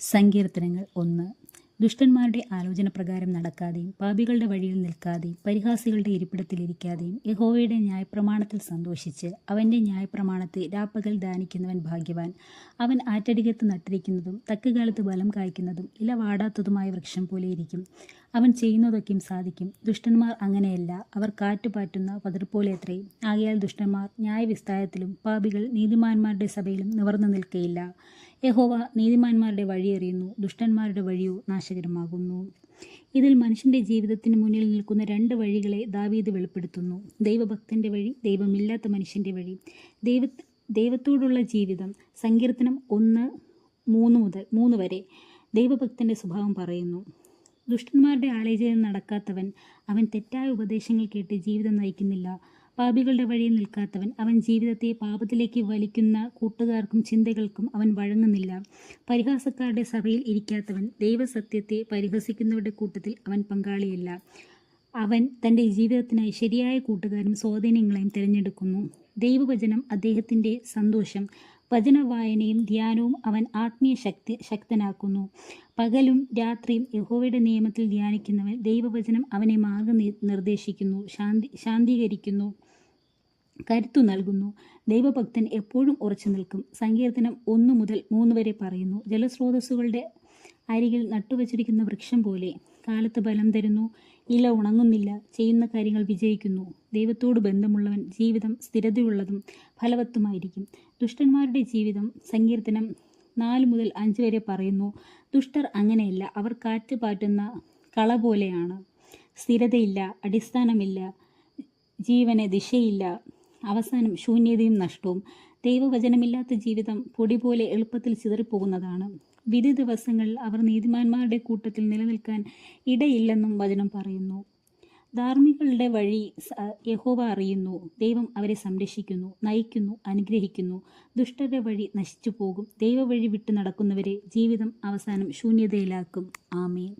സങ്കീർത്തനങ്ങൾ ഒന്ന്. ദുഷ്ടന്മാരുടെ ആലോചന പ്രകാരം നടക്കാതെയും പാപികളുടെ വഴിയിൽ നിൽക്കാതെയും പരിഹാസികളുടെ ഇരിപ്പിടത്തിലിരിക്കാതെയും യഹോവയുടെ ന്യായപ്രമാണത്തിൽ സന്തോഷിച്ച് അവന്റെ ന്യായപ്രമാണത്തെ രാപ്പകൽ ദാനിക്കുന്നവൻ ഭാഗ്യവാൻ. അവൻ ആറ്റടികത്ത് നട്ടിരിക്കുന്നതും തക്കുകാലത്ത് ബലം കായ്ക്കുന്നതും ഇല വാടാത്തതുമായ വൃക്ഷം പോലെയിരിക്കും അവൻ ചെയ്യുന്നതൊക്കെയും സാധിക്കും. ദുഷ്ടന്മാർ അങ്ങനെയല്ല. അവർ കാറ്റുപാറ്റുന്ന പതിർപോലെ അത്രയും ആകയാൽ ദുഷ്ടന്മാർ ന്യായവിസ്താരത്തിലും പാപികൾ നീതിമാന്മാരുടെ സഭയിലും നിവർന്നു നിൽക്കയില്ല. യഹോവ നീതിമാന്മാരുടെ വഴി എറിയുന്നു ദുഷ്ടന്മാരുടെ വഴിയോ നാശകരമാകുന്നു. ഇതിൽ മനുഷ്യന്റെ ജീവിതത്തിന് മുന്നിൽ നിൽക്കുന്ന രണ്ട് വഴികളെ ദാവീദ് വെളിപ്പെടുത്തുന്നു. ദൈവഭക്തന്റെ വഴി ദൈവമില്ലാത്ത മനുഷ്യന്റെ വഴി. ദൈവ ദൈവത്തോടുള്ള ജീവിതം സങ്കീർത്തനം ഒന്ന് മൂന്ന് മുതൽ മൂന്ന് വരെ ദൈവഭക്തന്റെ സ്വഭാവം പറയുന്നു. ദുഷ്ടന്മാരുടെ ആലോചന നടക്കാത്തവൻ അവൻ തെറ്റായ ഉപദേശങ്ങൾ കേട്ട് ജീവിതം നയിക്കുന്നില്ല. പാപികളുടെ വഴിയിൽ നിൽക്കാത്തവൻ അവൻ ജീവിതത്തെ പാപത്തിലേക്ക് വലിക്കുന്ന കൂട്ടുകാർക്കും ചിന്തകൾക്കും അവൻ വഴങ്ങുന്നില്ല. പരിഹാസക്കാരുടെ സഭയിൽ ഇരിക്കാത്തവൻ ദൈവസത്യത്തെ പരിഹസിക്കുന്നവരുടെ കൂട്ടത്തിൽ അവൻ പങ്കാളിയല്ല. അവൻ തന്റെ ജീവിതത്തിനായി ശരിയായ കൂട്ടുകാരും സ്വാധീനങ്ങളെയും തിരഞ്ഞെടുക്കുന്നു. ദൈവവചനം അദ്ദേഹത്തിന്റെ സന്തോഷം. വചനവായനയും ധ്യാനവും അവൻ ആത്മീയ ശക്തി ശക്തനാക്കുന്നു. പകലും രാത്രിയും യഹോവയുടെ നിയമത്തിൽ ധ്യാനിക്കുന്നവൻ ദൈവവചനം അവനെ മാർഗം നിർദ്ദേശിക്കുന്നു ശാന്തി ശാന്തീകരിക്കുന്നു കരുത്തു നൽകുന്നു. ദൈവഭക്തൻ എപ്പോഴും ഉറച്ചു നിൽക്കും. സങ്കീർത്തനം ഒന്നു മുതൽ മൂന്ന് വരെ പറയുന്നു. ജലസ്രോതസ്സുകളുടെ അരികിൽ നട്ടുവച്ചിരിക്കുന്ന വൃക്ഷം പോലെ കാലത്ത് ബലം തരുന്നു. ഇല ഉണങ്ങുന്നില്ല. ചെയ്യുന്ന കാര്യങ്ങൾ വിജയിക്കുന്നു. ദൈവത്തോട് ബന്ധമുള്ളവൻ ജീവിതം സ്ഥിരതയുള്ളതും ഫലവത്തുമായിരിക്കും. ദുഷ്ടന്മാരുടെ ജീവിതം സങ്കീർത്തനം നാല് മുതൽ അഞ്ച് വരെ പറയുന്നു ദുഷ്ടർ അങ്ങനെയല്ല. അവർ കാറ്റ് പാറ്റുന്ന കള പോലെയാണ്. സ്ഥിരതയില്ല അടിസ്ഥാനമില്ല ജീവന് ദിശയില്ല. അവസാനം ശൂന്യതയും നഷ്ടവും. ദൈവവചനമില്ലാത്ത ജീവിതം പൊടി പോലെ എളുപ്പത്തിൽ ചിതറിപ്പോകുന്നതാണ്. വിധി ദിവസങ്ങളിൽ അവർ നീതിമാന്മാരുടെ കൂട്ടത്തിൽ നിലനിൽക്കാൻ ഇടയില്ലെന്നും വചനം പറയുന്നു. ധാർമ്മികളുടെ വഴി യഹോവ അറിയുന്നു. ദൈവം അവരെ സംരക്ഷിക്കുന്നു നയിക്കുന്നു അനുഗ്രഹിക്കുന്നു. ദുഷ്ടരുടെ വഴി നശിച്ചു പോകും ദൈവവഴി വിട്ടു നടക്കുന്നവരെ ജീവിതം അവസാനം ശൂന്യതയിലാക്കും. ആമേൻ.